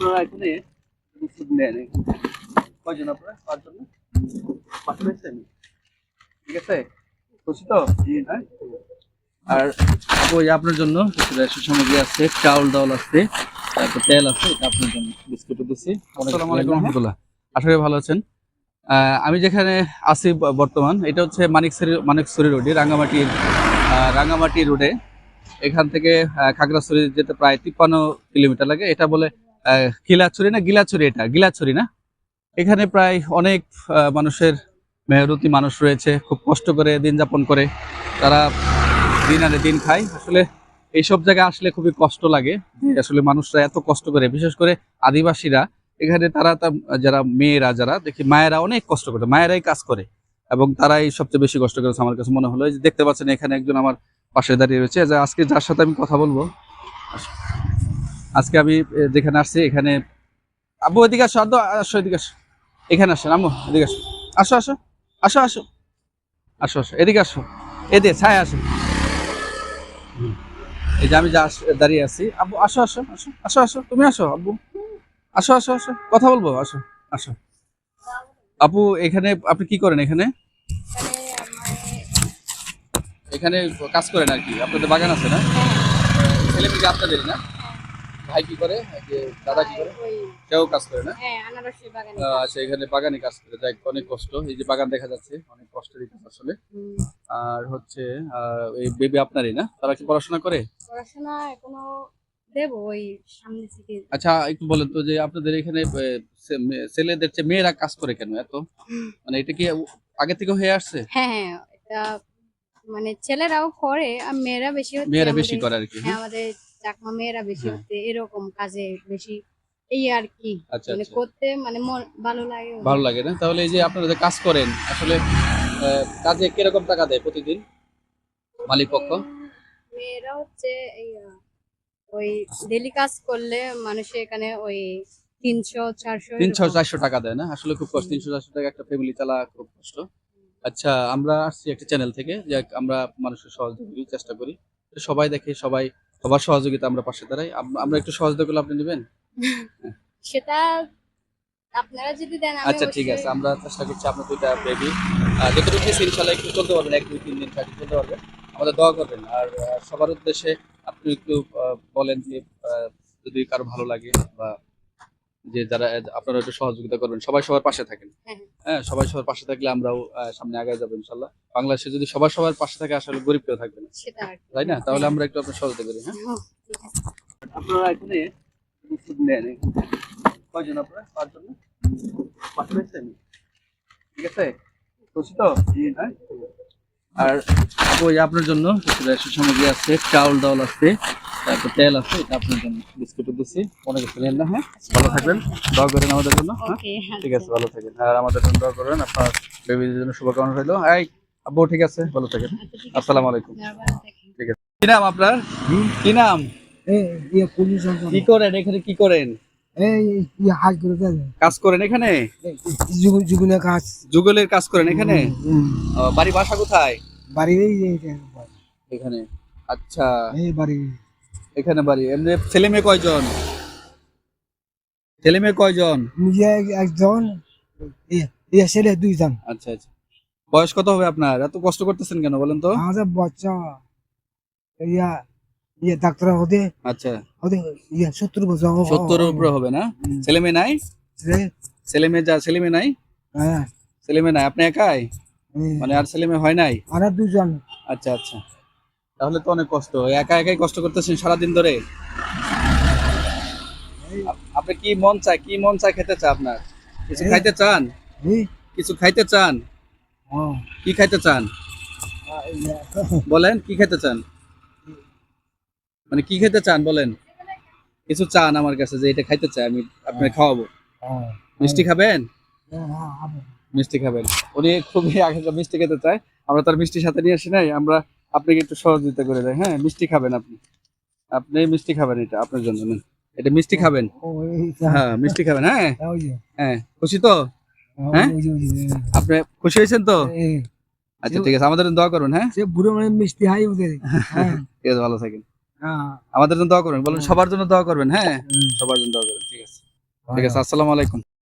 আপনারা এখানে বিস্কুট নেন। কয়জন আপনারা? পাঁচজন? ঠিক আছে? তো? হ্যাঁ আর ওই আপনার জন্য রেশন সামগ্রী আছে চাউল ডাউল আছে তারপর তেল আছে এটা আপনার জন্য। বিস্কুট দিচ্ছি আসসালামু আলাইকুম। রহমতুল্লাহ আশা করি ভালো আছেন। আমি যেখানে আছি বর্তমান এটা হচ্ছে মানিকছড়ি মানিকছড়ি রোডে রাঙ্গামাটির আহ, রাঙ্গামাটি রোডে। এখান থেকে খাগড়াছড়ি যেতে প্রায় তিপ্পান্ন কিলোমিটার লাগে। এটা বলে আহ, খিলাছড়ি না? গিলাছড়ি এটা গিলাছড়ি না? এখানে প্রায় অনেক মানুষের মেহরতি মানুষ রয়েছে খুব কষ্ট করে দিন যাপন করে। তারা দিন আনে দিন খায়। আসলে এইসব জায়গায় আসলে খুবই কষ্ট লাগে। আসলে মানুষরা এত কষ্ট করে বিশেষ করে আদিবাসীরা এখানে তারা যারা মেয়েরা যারা দেখি মায়েরা অনেক কষ্ট করে মায়েরাই কাজ করে। এবং তারাই সবচেয়ে বেশি কষ্ট করেছে আমার কাছে মনে হলো। এই যে দেখতে পাচ্ছেন এখানে একজন আমার পাশে দাঁড়িয়ে রয়েছে। আজকে যার সাথে আমি কথা বলব? আজকে আমি যেখানে আসছি এখানে আব্বু এদিকে আসো আব্বু আসো এদিকে আসো। এখানে আসো আম্মু এদিকে আসো। আসো আসো আসো আসো। আসো আসো এদিকে আসো। এদিকে ছায় আসো। এই যে আমি যা দাঁড়িয়ে আছি। আব্বু আসো আসো আসো আসো আসো তুমি আসো আব্বু। আসো আসো আসো কথা বলব আসো আসো। আপু এখানে আপনি কি করেন এখানে? এখানে কাজ করেন আর কি। আপনাদের বাগান আছে না? ছেলে মেয়ে আপনাদেরই না? ভাই কি করে? যে দাদা কি করে? কেউ কাজ করে না? হ্যাঁ আচ্ছা এখানে বাগানে কাজ করে। যাই অনেক কষ্ট। এই যে বাগান দেখা যাচ্ছে অনেক কষ্টেরই কাজ আসলে। আর হচ্ছে এই বেবি আপনারই না? তারা কি পড়াশোনা করে? পড়াশোনা এখনও দেবো ওই সামনে থেকে। আচ্ছা একটু বলেন তো যে আপনাদের এখানে ছেলেদের চেয়ে মেয়েরা কাজ করে কেন এত? মানে এটা কি আগে থেকে হয়ে আসছে? হ্যাঁ হ্যাঁ এটা মানে ছেলেরাও করে আর মেয়েরা বেশি মেয়েরা বেশি করে আর কি হ্যাঁ আমাদের চাকমা মেয়েরা বেশি। হচ্ছে এরকম কাজে বেশি এই আর কি। আচ্ছা মানে আচ্ছা। করতে মানে ভালো লাগে। ভালো লাগে না? তাহলে এই যে আপনারা যে কাজ করেন আসলে কাজে কীরকম টাকা দেয় প্রতিদিন? মালিক পক্ষ মেয়েরা হচ্ছে এই ওই ডেলি কাজ করলে মানুষের এখানে ওই তিনশো চারশো তিনশো চারশো টাকা দেয় না? আসলে খুব কষ্ট তিনশো চারশো টাকা একটা ফ্যামিলি চালা খুব কষ্ট। আচ্ছা আমরা আসছি একটা চ্যানেল থেকে যে আমরা মানুষের সহযোগিতার চেষ্টা করি। সবাই দেখে সবাই সবার সহযোগিতা আমরা পাশে দাঁড়াই। আমরা একটু সহযোগিতা করলে আপনি নেবেন? সেটা আপনারা যদি দেন আচ্ছা ঠিক আছে। আমরা চেষ্টা করছি আপনার দুইটা বেবি যতটুকু দিয়েছি ইনশাল্লাহ একটু চলতে পারবেন। এক দুই তিন দিন চার চলতে পারবেন। আমাদের দোয়া করবেন। আর সবার উদ্দেশ্যে আপনি একটু বলেন যে যদি কারও ভালো লাগে বা যে যারা আপনারা একটু সহযোগিতা করবেন সবাই সবার পাশে থাকেন। হ্যাঁ। হ্যাঁ। সবাই সবার পাশে থাকলে আমরাও আহ, সামনে আগে যাব ইনশাল্লাহ। বাংলাদেশে যদি সবার সবার পাশে থাকে আসলে গরিব কেউ থাকবে না। তাই না? তাহলে আমরা একটু আপনার সহযোগিতা করি হ্যাঁ? আছে। আপনারা এখানে বিস্কুট নেন কয়জন আপনারা? পাঁচজন ঠিক আছে? তো? হ্যাঁ আর ওই আপনার জন্য আছে চাউল ডাউল আছে। তারপর তেল আছে এটা আপনার জন্য বিস্কুট দিচ্ছি মনে না? হ্যাঁ? ভালো থাকবেন দোয়া করেন আমাদের জন্য হ্যাঁ? ঠিক আছে ভালো থাকেন। আর আমাদের জন্য দোয়া করেন আপনার বেবির জন্য শুভকামনা রইল। এই আব্বু ঠিক আছে? ভালো থাকেন। আচ্ছা, ঠিক আছে। আসসালামু আলাইকুম। আপনারা ভালো থাকেন। কি নাম আপনার? কি নাম? এই ইয়ে। কি করেন? এখানে কি করেন? এই ইয়ে কাজ করেন এখানে? কাজ। যুগলের কাজ করেন এখানে। বাড়ি বাসা কোথায়? বাড়ি এই এখানে। আচ্ছা। এই বাড়ি এখানে বাড়ি। এমনি ছেলে মেয়ে কয়জন? ছেলে মেয়ে কয়জন? নিজে একজন ইয়ে- ইয়ে ছেলে দুইজন। আচ্ছা আচ্ছা। বয়স কত হবে আপনার? এত কষ্ট করতেছেন কেন বলেন তো? আমাদের বাচ্চা ইয়া ইয়ে ডাক্তার হতে আচ্ছা। হতে ইয়ে সত্তর বছর সত্তরের উপরে হবে না। ছেলে মেয়ে নাই? ছেলে- ছেলে মেয়ে যা ছেলে মেয়ে নাই? হ্যাঁ। ছেলে মেয়ে নাই। আপনি একাই? মানে আর ছেলে মেয়ে হয় নাই? আর দুজন আচ্ছা আচ্ছা। তাহলে তো অনেক কষ্ট। একা একাই কষ্ট করতেছেন সারাদিন ধরে? আপনি কি মন চায় কি মন চায় খেতে চায় আপনার? কিছু খাইতে চান? কিছু খাইতে চান? কি খাইতে চান? বলেন কি খেতে চান? মানে কি খেতে চান বলেন? কিছু চান আমার কাছে যে এটা খাইতে চাই আমি আপনার খাওয়াবো। হ্যাঁ, মিষ্টি খাবেন? হ্যাঁ, হ্যাঁ, হ্যাঁ। মিষ্টি খাবেন। উনি খুবই আগে মিষ্টি খেতে চায়। আমরা তার মিষ্টি সাথে নিয়ে আসি নাই আমরা আপনাকে একটু সহযোগিতা করে দেয়। হ্যাঁ মিষ্টি খাবেন আপনি। আপনি মিষ্টি খাবেন এটা আপনার জন্য নিন। এটা মিষ্টি খাবেন? হ্যাঁ মিষ্টি খাবেন হ্যাঁ? হ্যাঁ খুশি তো? হ্যাঁ? ওই যে, ওই যে, আপনি খুশি হয়েছেন তো? আচ্ছা ঠিক আছে আমাদের জন্য দোয়া করুন হ্যাঁ? সে বুড়ো মানে মিষ্টি হাই হ্যাঁ। ঠিক আছে ভালো থাকেন। হ্যাঁ। আমাদের জন্য দোয়া করবেন বলেন সবার জন্য দোয়া করবেন হ্যাঁ। সবার জন্য দোয়া করবেন ঠিক আছে। ঠিক আছে আসসালামু আলাইকুম।